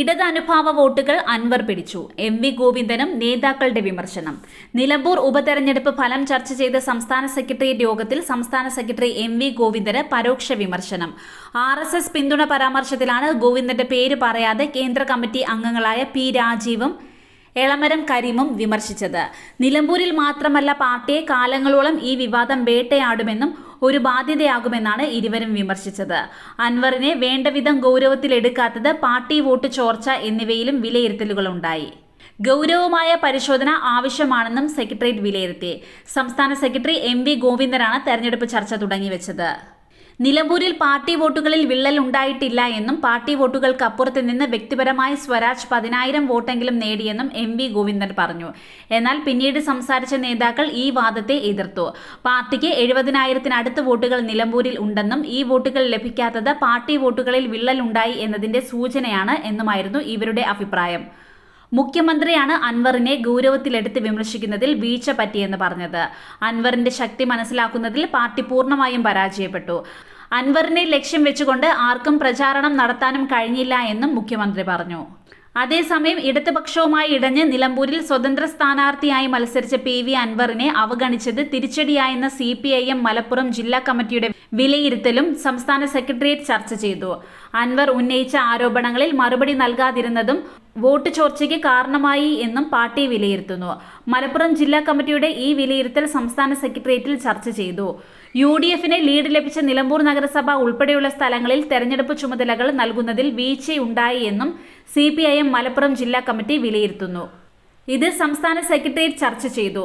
ഇടത് അനുഭാവ വോട്ടുകൾ അൻവർ പിടിച്ചു. എം വി ഗോവിന്ദനും നേതാക്കളുടെ വിമർശനം. നിലമ്പൂർ ഉപതെരഞ്ഞെടുപ്പ് ഫലം ചർച്ച ചെയ്ത സംസ്ഥാന സെക്രട്ടേറിയറ്റ് യോഗത്തിൽ സംസ്ഥാന സെക്രട്ടറി എം വി ഗോവിന്ദന് പരോക്ഷ വിമർശനം. ആർ എസ് എസ് പിന്തുണ പരാമർശത്തിലാണ് ഗോവിന്ദന്റെ പേര് പറയാതെ കേന്ദ്ര കമ്മിറ്റി അംഗങ്ങളായ പി രാജീവും എളമരം കരീമും വിമർശിച്ചത്. നിലമ്പൂരിൽ മാത്രമല്ല പാർട്ടിയെ കാലങ്ങളോളം ഈ വിവാദം വേട്ടയാടുമെന്നും ഒരു ബാധ്യതയാകുമെന്നാണ് ഇരുവരും വിമർശിച്ചത്. അൻവറിനെ വേണ്ടവിധം ഗൗരവത്തിലെടുക്കാത്തത് പാർട്ടി വോട്ട് ചോർച്ച എന്നിവയിലും വിലയിരുത്തലുകളുണ്ടായി. ഗൗരവമായ പരിശോധന ആവശ്യമാണെന്നും സെക്രട്ടേറിയറ്റ് വിലയിരുത്തി. സംസ്ഥാന സെക്രട്ടറി എം വി ഗോവിന്ദനാണ് തെരഞ്ഞെടുപ്പ് ചർച്ച തുടങ്ങിവെച്ചത്. നിലമ്പൂരിൽ പാർട്ടി വോട്ടുകളിൽ വിള്ളൽ ഉണ്ടായിട്ടില്ല എന്നും പാർട്ടി വോട്ടുകൾക്ക് അപ്പുറത്ത് നിന്ന് വ്യക്തിപരമായി സ്വരാജ് പതിനായിരം വോട്ടെങ്കിലും നേടിയെന്നും എം വി ഗോവിന്ദൻ പറഞ്ഞു. എന്നാൽ പിന്നീട് സംസാരിച്ച നേതാക്കൾ ഈ വാദത്തെ എതിർത്തു. പാർട്ടിക്ക് എഴുപതിനായിരത്തിനടുത്ത് വോട്ടുകൾ നിലമ്പൂരിൽ ഉണ്ടെന്നും ഈ വോട്ടുകൾ ലഭിക്കാത്തത് പാർട്ടി വോട്ടുകളിൽ വിള്ളൽ ഉണ്ടായി എന്നതിന്റെ സൂചനയാണ് എന്നുമായിരുന്നു ഇവരുടെ അഭിപ്രായം. മുഖ്യമന്ത്രിയാണ് അൻവറിനെ ഗൗരവത്തിലെടുത്ത് വിമർശിക്കുന്നതിൽ വീഴ്ച പറ്റിയെന്ന് പറഞ്ഞത്. അൻവറിന്റെ ശക്തി മനസ്സിലാക്കുന്നതിൽ പാർട്ടി പൂർണമായും പരാജയപ്പെട്ടു. അൻവറിനെ ലക്ഷ്യം വെച്ചുകൊണ്ട് ആർക്കും പ്രചാരണം നടത്താനും കഴിഞ്ഞില്ല എന്നും മുഖ്യമന്ത്രി പറഞ്ഞു. അതേസമയം ഇടതുപക്ഷവുമായി ഇടഞ്ഞ് നിലമ്പൂരിൽ സ്വതന്ത്ര സ്ഥാനാർത്ഥിയായി മത്സരിച്ച പി വി അൻവറിനെ അവഗണിച്ചത് തിരിച്ചടിയായെന്ന C P I M Malappuram ജില്ലാ കമ്മിറ്റിയുടെ വിലയിരുത്തലും സംസ്ഥാന സെക്രട്ടേറിയറ്റ് ചർച്ച ചെയ്തു. അൻവർ ഉന്നയിച്ച ആരോപണങ്ങളിൽ മറുപടി നൽകാതിരുന്നതും വോട്ട് ചോർച്ചയ്ക്ക് കാരണമായി എന്നും പാർട്ടി വിലയിരുത്തുന്നു. മലപ്പുറം ജില്ലാ കമ്മിറ്റിയുടെ ഈ വിലയിരുത്തൽ സംസ്ഥാന സെക്രട്ടേറിയറ്റിൽ ചർച്ച ചെയ്തു. യു ഡി എഫിന് ലീഡ് ലഭിച്ച നിലമ്പൂർ നഗരസഭ ഉൾപ്പെടെയുള്ള സ്ഥലങ്ങളിൽ തെരഞ്ഞെടുപ്പ് ചുമതലകൾ നൽകുന്നതിൽ വീഴ്ചയുണ്ടായി എന്നും C P I M Malappuram ജില്ലാ കമ്മിറ്റി വിലയിരുത്തുന്നു. ഇത് സംസ്ഥാന സെക്രട്ടേറിയറ്റ് ചർച്ച ചെയ്തു.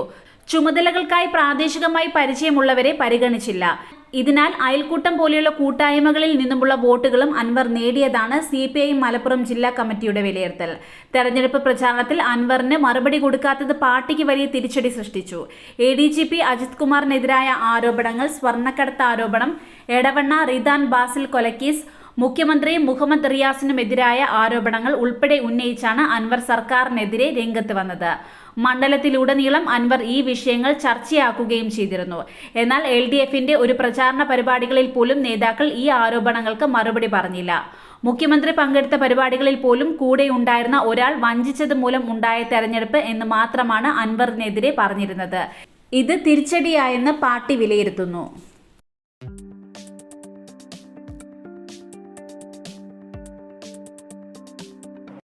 ചുമതലകൾക്കായി പ്രാദേശികമായി പരിചയമുള്ളവരെ പരിഗണിച്ചില്ല. ഇതിനാൽ അയൽക്കൂട്ടം പോലെയുള്ള കൂട്ടായ്മകളിൽ നിന്നുമുള്ള വോട്ടുകളും അൻവർ നേടിയതാണ് സി പി ഐ മലപ്പുറം ജില്ലാ കമ്മിറ്റിയുടെ വിലയിരുത്തൽ. തെരഞ്ഞെടുപ്പ് പ്രചാരണത്തിൽ അൻവറിന് മറുപടി കൊടുക്കാത്തത് പാർട്ടിക്ക് വലിയ തിരിച്ചടി സൃഷ്ടിച്ചു. A D G P Ajith കുമാറിനെതിരായ ആരോപണങ്ങൾ സ്വർണക്കടത്ത് ആരോപണം എടവണ്ണ റിദാൻ ബാസിൽ കൊലക്കേസ് മുഖ്യമന്ത്രി മുഹമ്മദ് റിയാസിനുമെതിരായ ആരോപണങ്ങൾ ഉൾപ്പെടെ ഉന്നയിച്ചാണ് അൻവർ സർക്കാരിനെതിരെ രംഗത്ത് വന്നത്. മണ്ഡലത്തിലുടനീളം അൻവർ ഈ വിഷയങ്ങൾ ചർച്ചയാക്കുകയും ചെയ്തിരുന്നു. എന്നാൽ എൽ ഡി എഫിന്റെ ഒരു പ്രചാരണ പരിപാടികളിൽ പോലും നേതാക്കൾ ഈ ആരോപണങ്ങൾക്ക് മറുപടി പറഞ്ഞില്ല. മുഖ്യമന്ത്രി പങ്കെടുത്ത പരിപാടികളിൽ പോലും കൂടെയുണ്ടായിരുന്ന ഒരാൾ വഞ്ചിച്ചത് മൂലം ഉണ്ടായ തെരഞ്ഞെടുപ്പ് എന്ന് മാത്രമാണ് അൻവറിനെതിരെ പറഞ്ഞിരുന്നത്. ഇത് തിരിച്ചടിയായെന്ന് പാർട്ടി വിലയിരുത്തുന്നു.